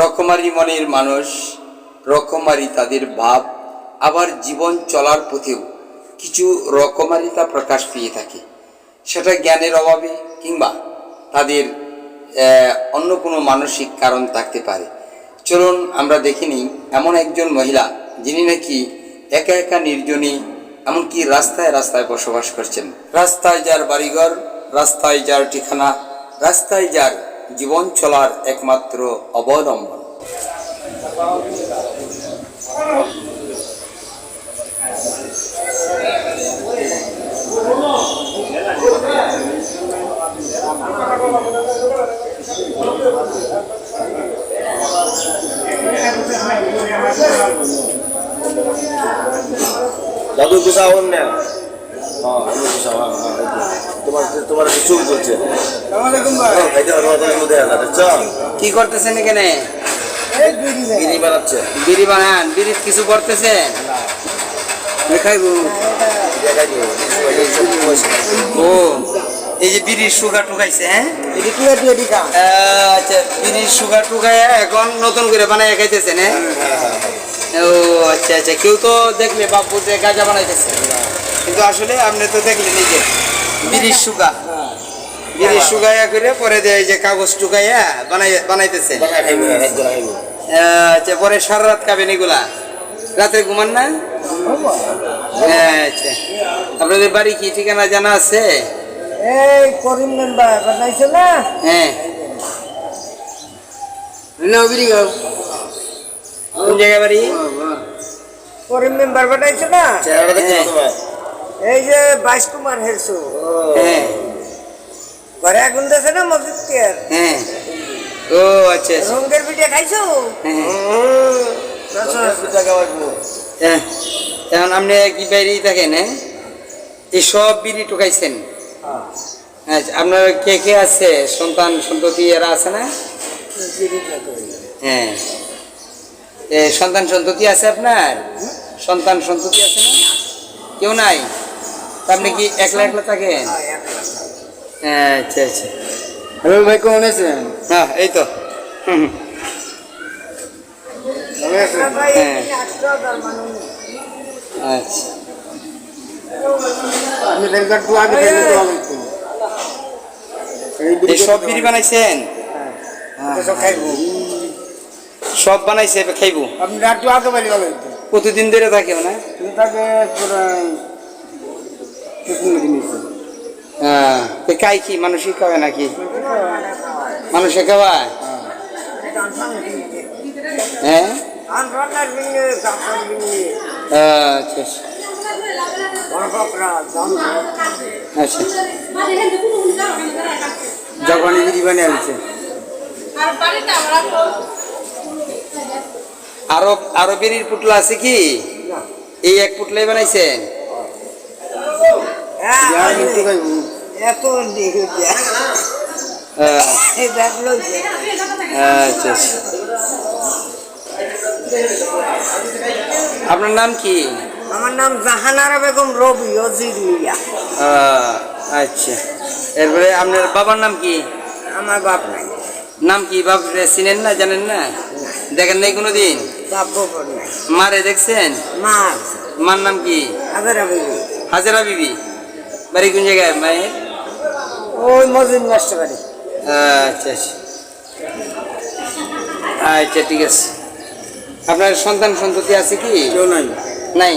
রকমারি মনের মানুষ, রকমারি তাদের ভাব, আবার জীবন চলার পথেও কিছু রকমারিতা প্রকাশ পেয়ে থাকে। সেটা জ্ঞানের অভাবে কিংবা তাদের অন্য কোনো মানসিক কারণ থাকতে পারে। চলুন আমরা দেখে নিই, এমন একজন মহিলা যিনি নাকি একা একা নির্জনে এমনকি রাস্তায় রাস্তায় বসবাস করছেন। রাস্তায় যার বাড়িঘর, রাস্তায় যার ঠিকানা, রাস্তায় যার জীবন চলার একমাত্র অবলম্বন দাদু হন না হ্যাঁ আমি গুছা হ্যাঁ হ্যাঁ। তোমার চুল চলছে হ্যাঁ, মধ্যে আছে, দেখছ? কি করতেছেন এখানে? বিড়ি বানাচ্ছে। বিড়ি বানান বিড়ি কিছু করতেছেন? বসে। ও এই যে বিড়ির সুগার টুকাইছে হ্যাঁ? আচ্ছা বিড়ির সুগার টুকাইয়া এখন নতুন করে বানাই খাইতেছেন হ্যাঁ। ও আচ্ছা আচ্ছা কেউ তো দেখলে বাপু যে গাঁজা বানাইতেছে। কিন্তু আসলে আপনি তো দেখলেন নিজে। বিড়ির সুগা বিড়ির সুগাইয়া করে পরে দেয় যে কাগজ টুকাইয়া বানাই বানাইতেছে। হ্যাঁ। আচ্ছা পরে সারা রাত খাবেন এগুলা? রাতে ঘুমান না? আচ্ছা। আপনাদের বাড়ি কি ঠিকানা জানা আছে? এই করিম মেম্বার বানাইছে না? হ্যাঁ। কোন জায়গায় বাড়ি? করিম মেম্বার বানাইছে না? এই যে বাইশ কুমার হেরসু। হ্যাঁ। ঘরে আগুন দিয়েছে না মসজিদ হ্যাঁ। ও আচ্ছা আচ্ছা। রঙ্গের পিঠে খাইছো? হ্যাঁ। পাইবো। হ্যাঁ। এখন আপনি কি বাইরেই থাকেন হ্যাঁ? এই সব বিড়ি টুকাইছেন আচ্ছা আপনার কে কে আছে? সন্তান সন্ততি এরা আছে না? হ্যাঁ। সন্তান সন্ততি আছে আপনার? সন্তান সন্ততি আছে না? কেউ নাই? আপনি কি একলা একলা থাকেন? হ্যাঁ আচ্ছা আচ্ছা। হ্যালো ভাই কেমন আছেন? হ্যাঁ এই তো। হুম। হ্যাঁ। আচ্ছা। আমি আগে। এই সব বিড়ি বানাইছেন? সব খাইবো। সব বানাইছে খাইবো। আপনি রাতু আগে কতদিন ধরে থাকে না? তুমি হ্যাঁ কি? মানুষই খাবে নাকি? মানুষে খাওয়ায়? হ্যাঁ? আচ্ছা আচ্ছা। আচ্ছা। আরও আরও বিড়ির পুটলা আছে কি? এই এক পুটলাই বানাইছেন এত হ্যাঁ, আচ্ছা আচ্ছা। আপনার নাম কি? আমার নাম জাহানারা বেগম রবি অজির মিয়া। আচ্ছা। এরপরে আপনার বাবার নাম কি? আমার বাপ নাই। নাম কি? বাপ চিনেন না জানেন না? দেখেন নাই গোপর নাই। মারে দেখছেন? মার। মার নাম কি? হাজারা বিবি। হাজারা বিবি। বাড়ি কোন জায়গায়? মায়ের? ওই মজুর নষ্ট বাড়ি আচ্ছা আচ্ছা। আচ্ছা ঠিক আছে। আপনার সন্তান সন্ততি আছে কি? কেউ নাই। নাই?